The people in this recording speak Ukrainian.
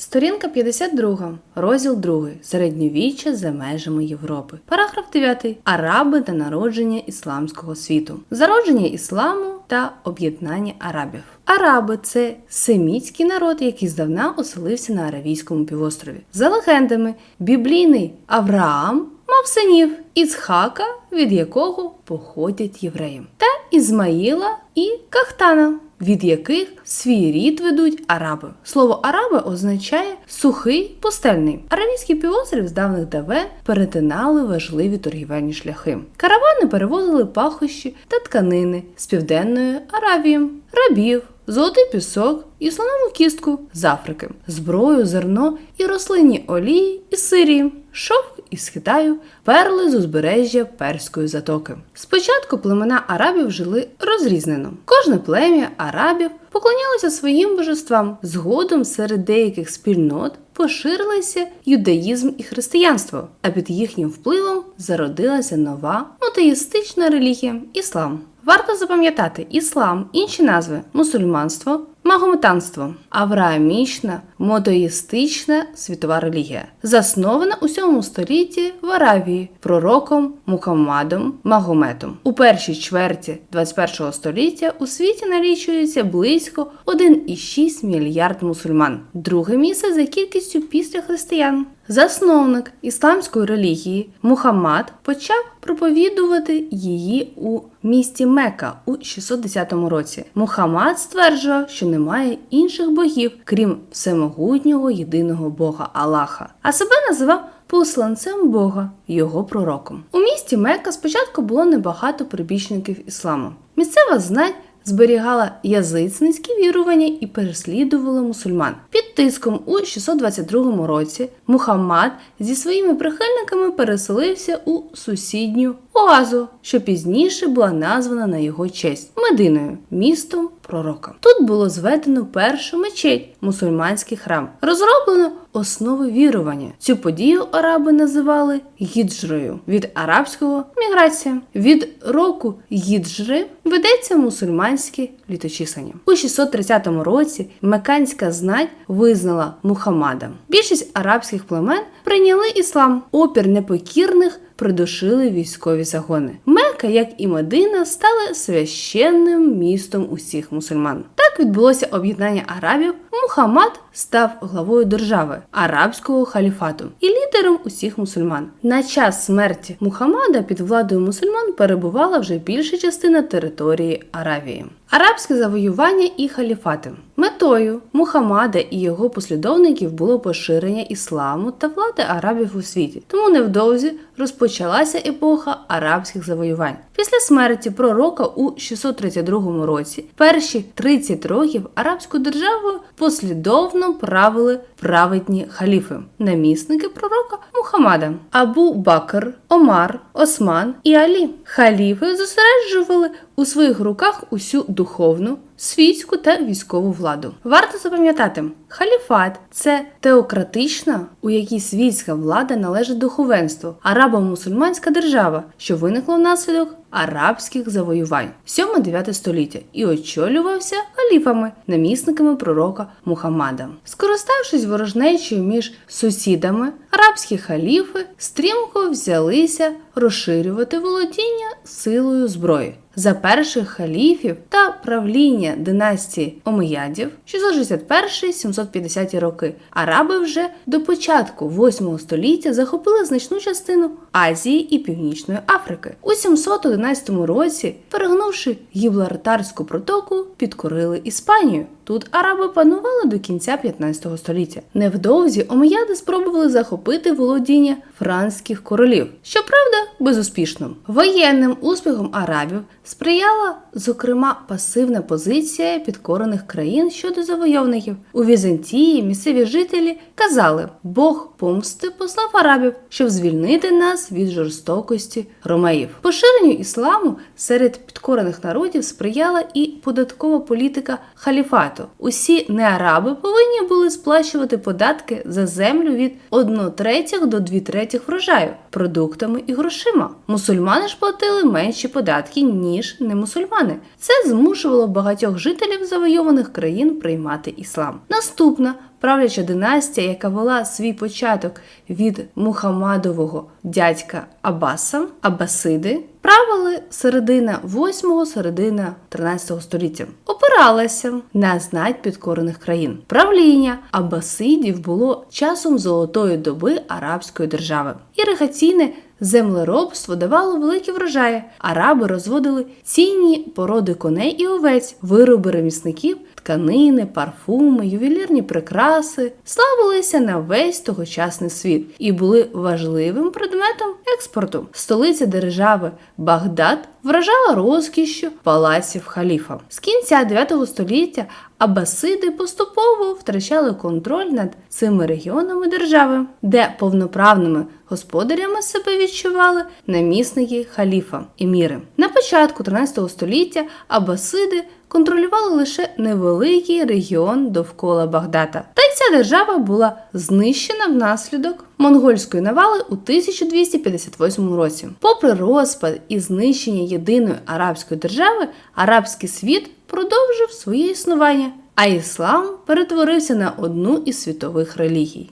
Сторінка 52, розділ 2. Середньовіччя за межами Європи. Параграф 9. Араби та народження ісламського світу. Зародження ісламу та об'єднання арабів. Араби це семітський народ, який здавна оселився на Аравійському півострові. За легендами, біблійний Авраам мав синів Ісхака, від якого походять євреї, та Ізмаїла і Кахтана, від яких свій рід ведуть араби. Слово араби означає сухий пустельний. Аравійський півострів з давних давен перетинали важливі торгівельні шляхи. Каравани перевозили пахощі та тканини з південної Аравії, рабів, золотий пісок і слонову кістку з Африки, зброю, зерно і рослинні олії із Сирії, шовк із Китаю, перли з узбережжя Перської затоки. Спочатку племена арабів жили розрізнено. Кожне плем'я арабів поклонялося своїм божествам. Згодом серед деяких спільнот поширилися юдаїзм і християнство, а під їхнім впливом зародилася нова мотеїстична релігія іслам. Варто запам'ятати іслам, інші назви мусульманство, магометанство, авраамічна, мотоїстична світова релігія, заснована у 7 столітті в Аравії пророком Мухаммадом Магометом. У першій чверті 21 століття у світі налічується близько 1,6 мільярд мусульман. Друге місце за кількістю після християн. Засновник ісламської релігії Мухаммад почав проповідувати її у місті Мека у 610 році. Мухаммад стверджував, що немає інших богів, крім всемогутнього єдиного Бога Аллаха, а себе називав посланцем Бога, його пророком. У місті Мекка спочатку було небагато прибічників ісламу. Місцева знать зберігала язицницькі вірування і переслідувала мусульман. Під тиском у 622 році Мухаммад зі своїми прихильниками переселився у сусідню Оазу, що пізніше була названа на його честь Мединою, містом пророка. Тут було зведено першу мечеть, мусульманський храм, розроблено основи вірування. Цю подію араби називали гіджрою від арабського міграція. Від року гіджри ведеться мусульманське літочислення. У 630 році меканська знать визнала Мухаммада. Більшість арабських племен прийняли іслам. Опір непокірних придушили військові загони. Мека, як і Медина, стали священним містом усіх мусульман. Так відбулося об'єднання арабів. Мухаммад став главою держави арабського халіфату і лідером усіх мусульман. На час смерті Мухаммада під владою мусульман перебувала вже більша частина території Аравії. Арабське завоювання і халіфати метою Мухаммада і його послідовників було поширення ісламу та влади арабів у світі. Тому невдовзі розпочалася епоха арабських завоювань. Після смерті пророка у 632 році перші 30 років арабською державою послідовно правили праведні халіфи, намісники пророка Мухаммада Абу Бакр, Омар, Осман і Алі. Халіфи зосереджували у своїх руках усю духовну, світську та військову владу. Варто запам'ятати, халіфат це теократична, у якій світська влада належить духовенству, арабо-мусульманська держава, що виникла внаслідок арабських завоювань 7-9 століття і очолювався халіфами, намісниками пророка Мухаммада. Скориставшись ворожнечою між сусідами, арабські халіфи стрімко взялися розширювати володіння силою зброї. За перших халіфів та правління династії Омеядів 661-750 роки. Араби вже до початку 8 століття захопили значну частину Азії і Північної Африки. У 711 році, перегнувши Гіблартарську протоку, підкорили Іспанію. Тут араби панували до кінця 15 століття. Невдовзі омеяди спробували захопити володіння франських королів, щоправда, безуспішно. Воєнним успіхом арабів сприяла, зокрема, пасивна позиція підкорених країн щодо завойовників. У Візантії місцеві жителі казали: Бог помсти послав арабів, щоб звільнити нас від жорстокості ромеїв. Поширенню ісламу серед підкорених народів сприяла і податкова політика халіфату. Усі неараби повинні були сплачувати податки за землю від 1 третіх до 2 третіх врожаю продуктами і грошима. Мусульмани ж платили менші податки, ніж не мусульмани. Це змушувало багатьох жителів завойованих країн приймати іслам. Наступна правляча династія, яка вела свій початок від Мухаммадового дядька Аббаса, Аббасиди, правили середина 8 середина 13 століття. Опиралася на знать підкорених країн. Правління Аббасидів було часом золотої доби арабської держави. Іригаційне землеробство давало великі врожаї. Араби розводили цінні породи коней і овець, вироби ремісників, тканини, парфуми, ювелірні прикраси славилися на весь тогочасний світ і були важливим предметом експорту. Столиця держави Багдад вражала розкішшю палаців халіфа. З кінця 9 століття Абасиди поступово втрачали контроль над цими регіонами держави, де повноправними господарями себе відчували намісники халіфа еміри. На початку 13 століття Абасиди контролювали лише невеликий регіон довкола Багдада. Та й ця держава була знищена внаслідок монгольської навали у 1258 році. Попри розпад і знищення єдиної арабської держави, арабський світ продовжив своє існування, а іслам перетворився на одну із світових релігій.